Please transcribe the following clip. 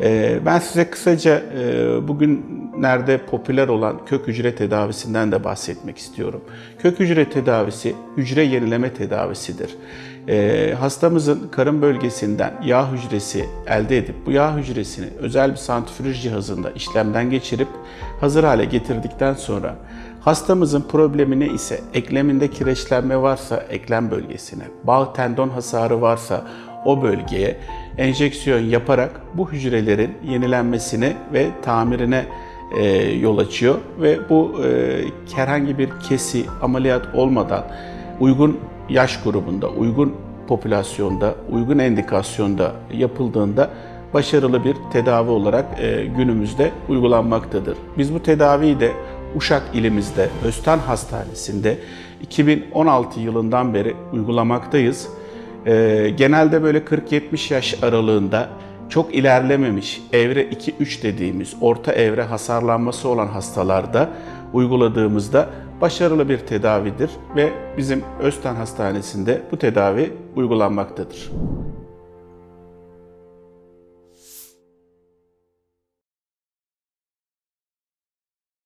Ee, Ben size kısaca e, bugünlerde popüler olan kök hücre tedavisinden de bahsetmek istiyorum. Kök hücre tedavisi hücre yenileme tedavisidir. Ee, Hastamızın karın bölgesinden yağ hücresi elde edip bu yağ hücresini özel bir santrifüj cihazında işlemden geçirip hazır hale getirdikten sonra Hastamızın problemi ne ise ekleminde kireçlenme varsa eklem bölgesine, bağ tendon hasarı varsa o bölgeye enjeksiyon yaparak bu hücrelerin yenilenmesine ve tamirine e, yol açıyor ve bu e, herhangi bir kesi, ameliyat olmadan uygun yaş grubunda, uygun popülasyonda, uygun endikasyonda yapıldığında başarılı bir tedavi olarak e, günümüzde uygulanmaktadır. Biz bu tedaviyi de Uşak ilimizde Öztan Hastanesi'nde 2016 yılından beri uygulamaktayız. Ee, genelde böyle 40-70 yaş aralığında çok ilerlememiş evre 2-3 dediğimiz orta evre hasarlanması olan hastalarda uyguladığımızda başarılı bir tedavidir ve bizim Öztan Hastanesi'nde bu tedavi uygulanmaktadır.